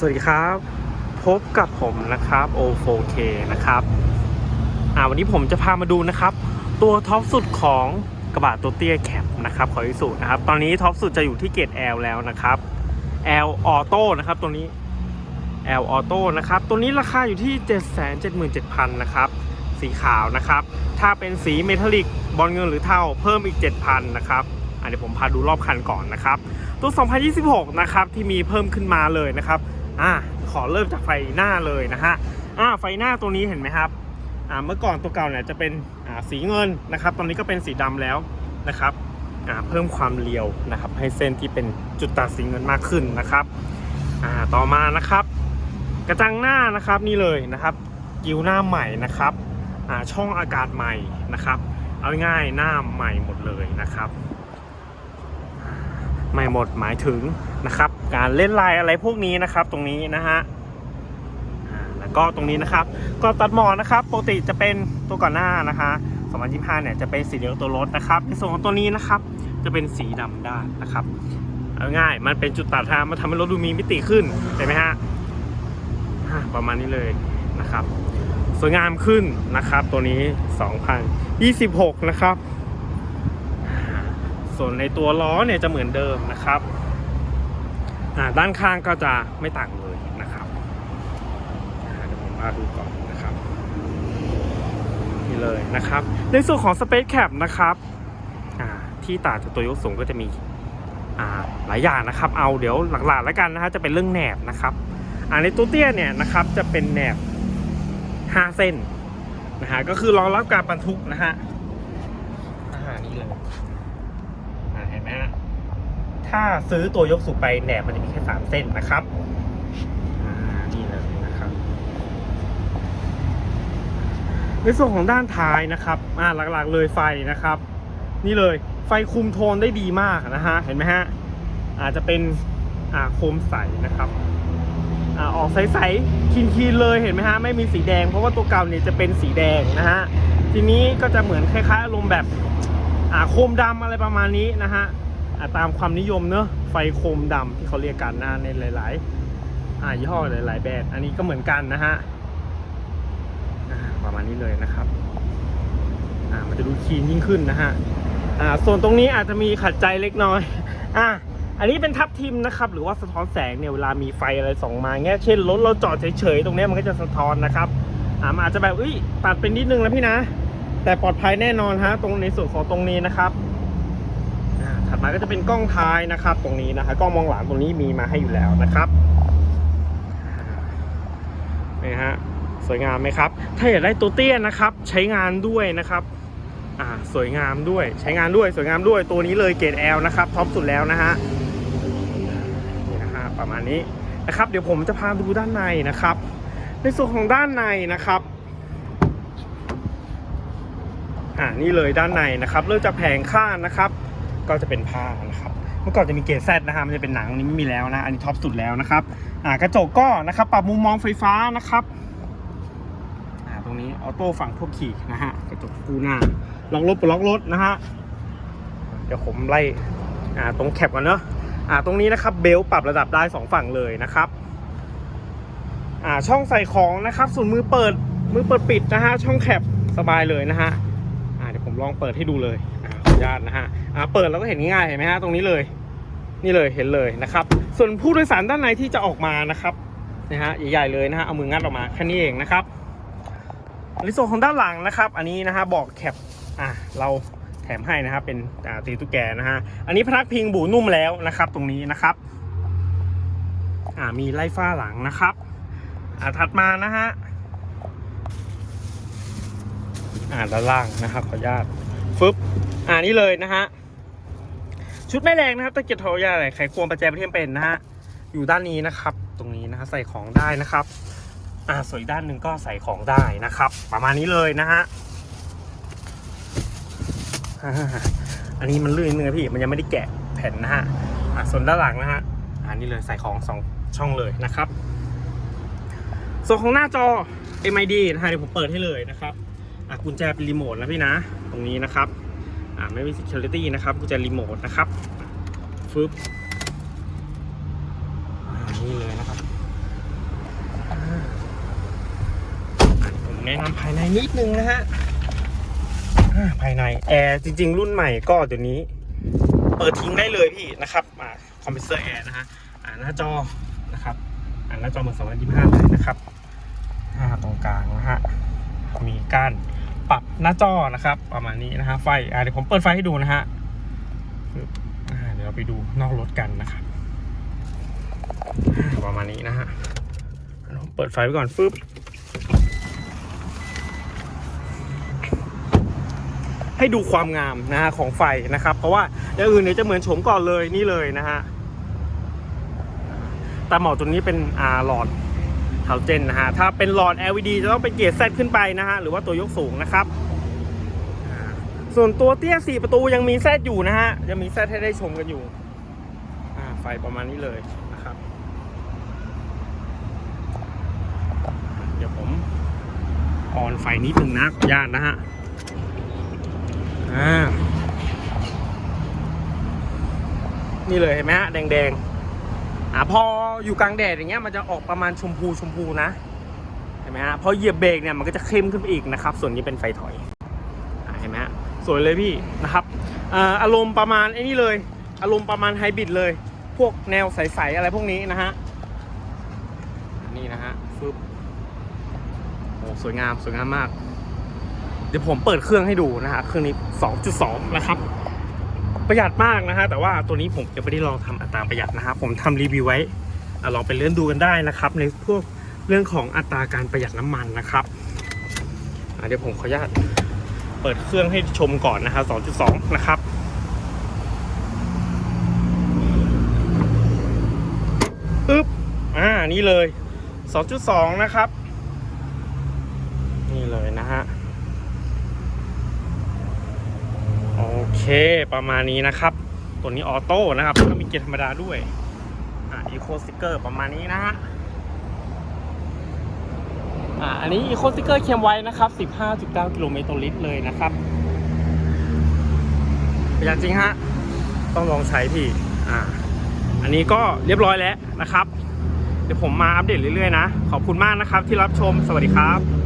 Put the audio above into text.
สวัสดีครับ พบกับผมนะครับ O4K นะครับอ่าวันนี้ผมจะพามาดูนะครับ ตัวท็อปสุดของกระบะตัวเตี้ยแคปนะครับของอิสุนะครับ ตอนนี้ท็อปสุดจะอยู่ที่เกรด L แล้วนะครับ L Auto นะครับตัวนี้ L Auto นะครับตัวนี้ราคาอยู่ที่ 777,000นะครับสีขาวนะครับ ถ้าเป็นสีเมทัลลิกบอลเงินหรือเทาเพิ่มอีก 7,000นะครับอะเดี๋ยวผมพาดูรอบคันก่อนนะครับ ตัว 2026 นะครับ ที่มีเพิ่มขึ้นมาเลยนะครับ อ่าขอเริ่มจากไฟหน้าเลยนะฮะอ่าไฟหน้าตัวนี้เห็นไหมครับอ่าเมื่อก่อนตัวเก่าเนี่ยจะเป็นอ่าสีเงินนะครับ ตอนนี้ก็เป็นสีดำแล้วนะครับอ่าเพิ่มความเรียวนะครับ ให้เส้นที่เป็นจุดตัดสีเงินมากขึ้นนะครับอ่าต่อมานะครับ กระจังหน้านะครับนี่เลยนะครับ กิ้วหน้าใหม่นะครับอ่าช่องอากาศใหม่นะครับ เอาง่ายหน้าใหม่หมดเลยนะครับ ไม่หมดหมายถึงนะครับ การเล่นลายอะไรพวกนี้นะครับ ตรงนี้นะฮะแล้วก็ตรงนี้นะครับกรอบตัดหมอนนะครับปกติจะเป็นตัวก่อนหน้านะคะ2025เนี่ยจะเป็นสีเหลืองตัวรถนะครับในส่วนของตัวนี้นะครับ จะเป็นสีดำด้านนะครับง่ายมันเป็นจุดตัดทางมันทำให้รถดูมีมิติขึ้นเห็นไหมฮะประมาณนี้เลยนะครับ สวยงามขึ้นนะครับ ตัวนี้ 2026 นะครับ ส่วนในตัวล้อเนี่ยจะเหมือนเดิมนะครับอ่าด้านข้างก็จะไม่ต่างเลยนะครับอ่าเดี๋ยวผมมาดูก่อนนะครับนี่เลยนะครับ ในส่วนของ Space Cap นะครับอ่าที่ต่างจากตัวยกสูงก็จะมีอ่าหลายอย่างนะครับ เอาเดี๋ยวหลักๆแล้วกันนะฮะจะเป็นเรื่องแหนบนะครับอ่าในตัวเตี้ยเนี่ยนะครับจะเป็นแหนบ 5 เส้นนะฮะก็คือรองรับการบรรทุกนะฮะอ่านี่เลย อ่าเห็นไหมฮะ ถ้าซื้อตัวยกสูงไปแหนบมันจะมีแค่สามเส้นนะครับนี่เลยนะครับในส่วนของด้านท้ายนะครับอ่าหลักๆเลยไฟนะครับ นี่เลยไฟคุมโทนได้ดีมากนะฮะเห็นไหมฮะอาจจะเป็นอ่าโคมใสนะครับอ่าออกใสๆคีนๆเลยเห็นไหมฮะไม่มีสีแดงเพราะว่าตัวเก่าเนี่ยจะเป็นสีแดงนะฮะทีนี้ก็จะเหมือนคล้ายๆอารมณ์แบบอ่าโคมดำอะไรประมาณนี้นะฮะ ตามความนิยมเนอะไฟโคมดำที่เขาเรียกกันนะในหลาย ๆ อ่ายี่ห้อหลาย ๆ แบรนด์อันนี้ก็เหมือนกันนะฮะอ่าประมาณนี้เลยนะครับอ่ามันจะดูคลีนยิ่งขึ้นนะฮะอ่าส่วนตรงนี้อาจจะมีขัดใจเล็กน้อยอ่าอันนี้เป็นทับทิมนะครับหรือว่าสะท้อนแสงเนี่ยเวลามีไฟอะไรส่องมาเงี้ยเช่นรถเราจอดเฉยๆตรงนี้มันก็จะสะท้อนนะครับอ่ามอาจจะแบบอุ้ยตัดเป็นนิดนึงนะพี่นะ แต่ปลอดภัยแน่นอนฮะตรงในส่วนของตรงนี้นะครับ ถัดมาก็จะเป็นกล้องท้ายนะครับ ตรงนี้นะฮะกล้องมองหลังตรงนี้มีมาให้อยู่แล้วนะครับนี่ฮะสวยงามไหมครับ ถ้าอยากได้ตัวเตี้ยนะครับ ใช้งานด้วยนะครับอ่าสวยงามด้วยใช้งานด้วยสวยงามด้วยตัวนี้เลยเกรด L นะครับท็อปสุดแล้วนะฮะนี่นะฮะประมาณนี้นะครับ เดี๋ยวผมจะพาดูด้านในนะครับ ในส่วนของด้านในนะครับอ่านี่เลยด้านในนะครับ เริ่มจากแผงข้างนะครับ ก็จะเป็นผ้านะครับเมื่อก่อนจะมีเกรดแซดนะฮะมันจะเป็นหนังนี้ไม่มีแล้วนะ อันนี้ท็อปสุดแล้วนะครับอ่ากระจกก็นะครับปรับมุมมองไฟฟ้านะครับอ่าตรงนี้ออโต้ฝั่งพวกขี่นะฮะกระจกคู่หน้าล็อกรถปลดล็อกรถนะฮะเดี๋ยวผมไล่อ่าตรงแคปก่อนเนอะอ่าตรงนี้นะครับเบลต์ปรับระดับได้สองฝั่งเลยนะครับอ่าช่องใส่ของนะครับส่วนมือเปิดมือเปิดปิดนะฮะช่องแคปสบายเลยนะฮะอ่าเดี๋ยวผมลองเปิดให้ดูเลย ญาตนะฮะอ่าเปิดแล้วก็เห็นง่ายเห็นไหมฮะตรงนี้เลย นี่เลยเห็นเลยนะครับ ส่วนผู้โดยสารด้านในที่จะออกมานะครับนะฮะใหญ่ๆเลยนะฮะเอามืองัดออกมาแค่นี้เองนะครับในส่วนของด้านหลังนะครับ อันนี้นะฮะบอกแคปอ่าเราแถมให้นะครับเป็นตีตุ๊กแกนะฮะอันนี้พนักพิงบูนุ่มแล้วนะครับ ตรงนี้นะครับอ่ามีไล่ฟ้าหลังนะครับอ่าถัดมานะฮะอ่าด้านล่างนะครับขออนุญาต ฟึบอ่านี่เลยนะฮะ ชุดไม่แรงนะครับตะเกียบทรยาอะไรไขควงประแจประเทียมเป็นนะฮะ อยู่ด้านนี้นะครับ ตรงนี้นะฮะใส่ของได้นะครับ อ่าส่วนอีกด้านหนึ่งก็ใส่ของได้นะครับ ประมาณนี้เลยนะฮะ อันนี้มันลื่นนิดนึงนะพี่ มันยังไม่ได้แกะแผ่นนะฮะ อ่าส่วนด้านหลังนะฮะ อ่านี่เลยใส่ของสองช่องเลยนะครับ ส่วนของหน้าจอ MID นะฮะเดี๋ยวผมเปิดให้เลยนะครับ อะกุญแจเป็นรีโมทนะพี่นะ งนี้นะครับอ่าไม่มี security นะครับกุจะรีโมทนะครับฟึบนี่เลยนะครับผมแนะนำภายในนิดนึงนะฮะภายในแอร์จริง ๆ รุ่นใหม่ก็เดี๋ยวนี้ เปิดทิ้งได้เลยพี่นะครับอ่าคอมเพรสเซอร์แอร์นะฮะอ่าหน้าจอนะครับอ่าหน้าจอเหมือนสองพันยี่สิบห้าเลยนะครับตรงกลางนะฮะมีก้าน ปรับหน้าจอนะครับ ประมาณนี้นะฮะไฟเดี๋ยวผมเปิดไฟให้ดูนะฮะเดี๋ยวเราไปดูนอกรถกันนะครับประมาณนี้นะฮะผมเปิดไฟไว้ก่อนฟึบให้ดูความงามนะฮะของไฟนะครับ เพราะว่าอย่างอื่นเนี่ยจะเหมือนโฉมก่อนเลยนี่เลยนะฮะตาหมอตัวนี้เป็นอาหลอด ฮาลเจนนะฮะ ถ้าเป็นหลอด LED จะต้องเป็นเกียร์แซขึ้นไปนะฮะ หรือว่าตัวยกสูงนะครับ ส่วนตัวเตี้ย 4 ประตูยังมีแซดอยู่นะฮะ ยังมีแซดให้ได้ชมกันอยู่ ไฟประมาณนี้เลยนะครับ เดี๋ยวผมออนไฟนิดนึงนะขออนุญาตนะฮะ อ่า นี่เลยเห็นไหมฮะ แดงๆ อ่าพออยู่กลางแดดอย่างเงี้ยมันจะออกประมาณชมพูชมพูนะเห็นไหมฮะพอเหยียบเบรกเนี่ยมันก็จะเข้มขึ้นไปอีกนะครับ ส่วนนี้เป็นไฟถอยอเห็นไหมฮะสวยเลยพี่นะครับอาอารมณ์ประมาณไอ้นี่เลย อารมณ์ประมาณไฮบริดเลย พวกแนวใสๆอะไรพวกนี้นะฮะนี่นะฮะฟึบโอ้สวยงามสวยงามมาก เดี๋ยวผมเปิดเครื่องให้ดูนะฮะเครื่องนี้ 2.2 นะครับ ประหยัดมากนะฮะแต่ว่าตัวนี้ผมจะไม่ได้ลองทำอัตราประหยัดนะฮะผมทำรีวิวไว้ลองไปเลื่อนดูกันได้นะครับ ในพวกเรื่องของอัตราการประหยัดน้ำมันนะครับเดี๋ยวผมขออนุญาตเปิดเครื่องให้ชมก่อนนะครับ2.2 นะครับปึ๊บอ่านี่เลย 2.2 นะครับ นี่เลยนะฮะ โอเค ประมาณนี้นะครับ ตัวนี้ออโต้นะครับก็มีเกียร์ธรรมดาด้วยอ่าอีโคสติกเกอร์ประมาณนี้นะฮะอ่าอันนี้อีโคสติกเกอร์เค็มไว้นะครับ 15.9 กิโลเมตรต่อลิตรเลยนะครับประหยัดจริงฮะต้องลองใช้พี่อ่าอันนี้ก็เรียบร้อยแล้วนะครับ เดี๋ยวผมมาอัปเดตเรื่อยๆนะ ขอบคุณมากนะครับที่รับชมสวัสดีครับ